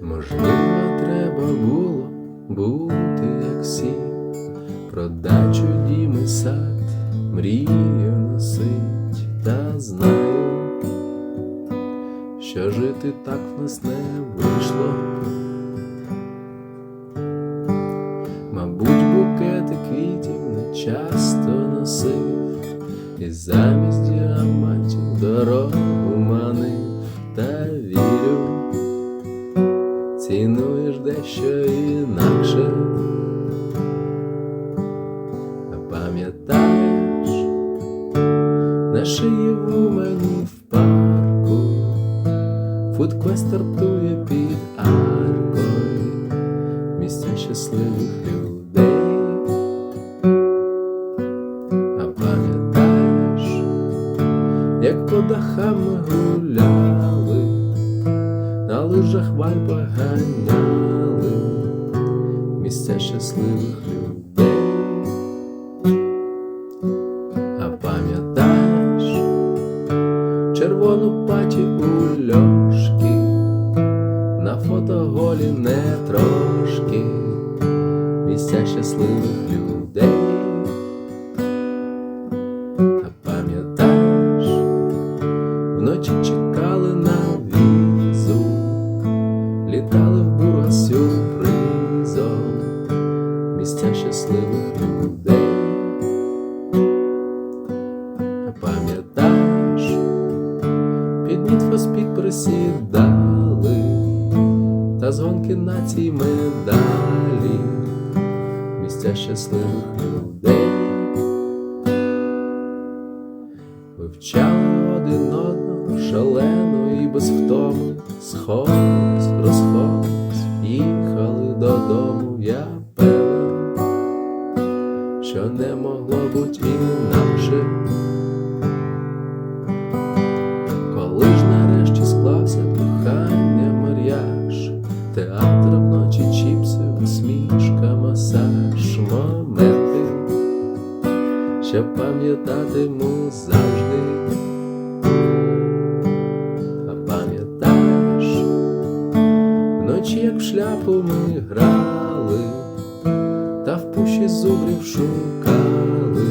Можливо, треба було бути як всі, продачу дім і сад, мрію носить, та знаю, що жити так в нас не вийшло. Мабуть, букети квітів не часто носив, і замість діамантів дорог. На шиї в мені в парку, фудквест стартує під аркою, місця щасливих людей. А пам'ятаєш, як по дахам ми гуляли, на лижах в Альпах ганяли, місця щасливих людей. На фотоголі не трошки, місця щасливих людей. А пам'ятаєш, вночі чекали на візу, літали в бурга з сюрпризом, місця щасливих людей. А Пам'ятаєш, під Нітфоспік присідали, та з гонки націй медалі, місця щасливих людей. Вивчали один одного шалено і без втоми, сходились, розходились, їхали додому, я певен, що не могло бути інакше. Театр чіпси, усмішка, масаж, моменти, що пам'ятатиму завжди. А пам'ятаєш, вночі, як в шляпу ми грали, та в пущі зубрів шукали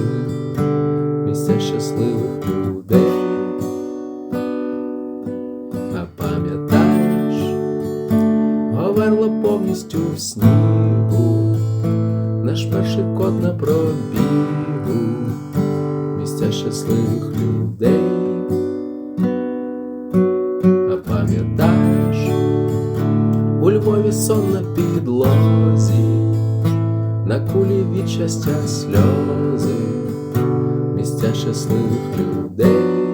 місця щасливих людей. А пам'ятаєш, говерла повністю в снігу, наш перший кот на пробігу, місця щасливих людей. А пам'ятаєш, у Львові сон на підлозі, на кулі від щастя сльози, місця щасливих людей.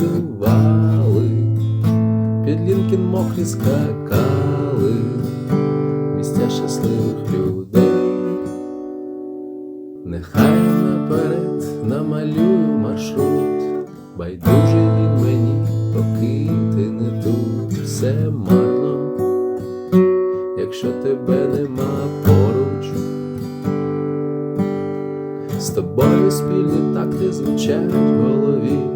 Зрання годували, під Лінкін мокрі скакали, місця щасливих людей. Нехай наперед намалюю маршрут, байдужий він мені, поки ти не тут, все марно, якщо тебе нема поруч. З тобою спільні такти звучать в голові,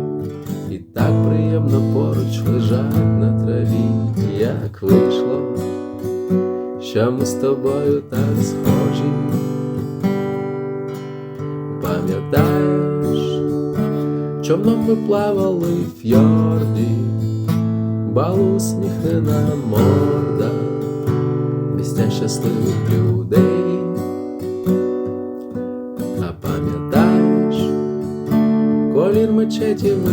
так приємно поруч лежать на траві, як вийшло, що ми з тобою так схожі. Пам'ятаєш, човном ми плавали в фьорді, балу усміхнена морда, місця щасливих людей. А пам'ятаєш, колір мечеті в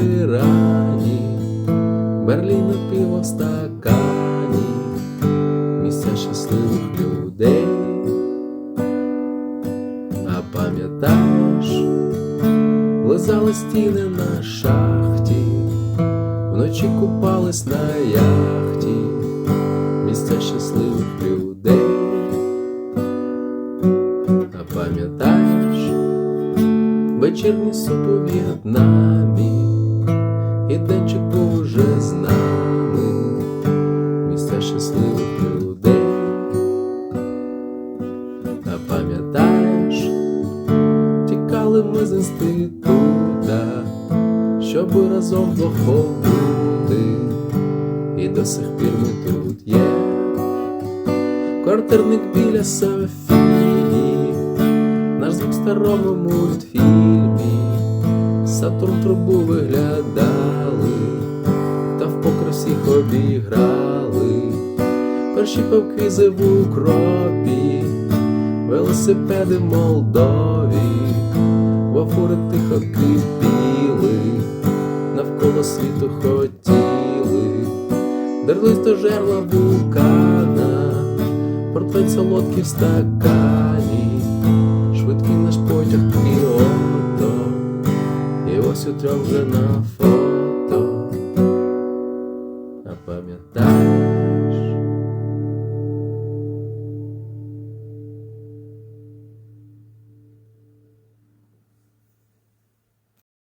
Берліна пиво в стакані, місця щасливих людей. А пам'ятаєш, лизали стіни на шахті, вночі купались на яхті, місця щасливих людей. А пам'ятаєш, вечірній суп у з інститута, щоб разом вдвох побути, і до сих пір ми тут є. квартирник біля Софії, наш звук старому мультфільмі, Сатурн трубу виглядали, та в всіх обіграли, перші павквізи в укропі, велосипеди Молдові, вафури тихо кипіли, навколо світу хотіли, дерлись до жерла вулкана, портфель солодкий в стакані, швидкий наш потяг Кіото, і ось у трьох вже на фото.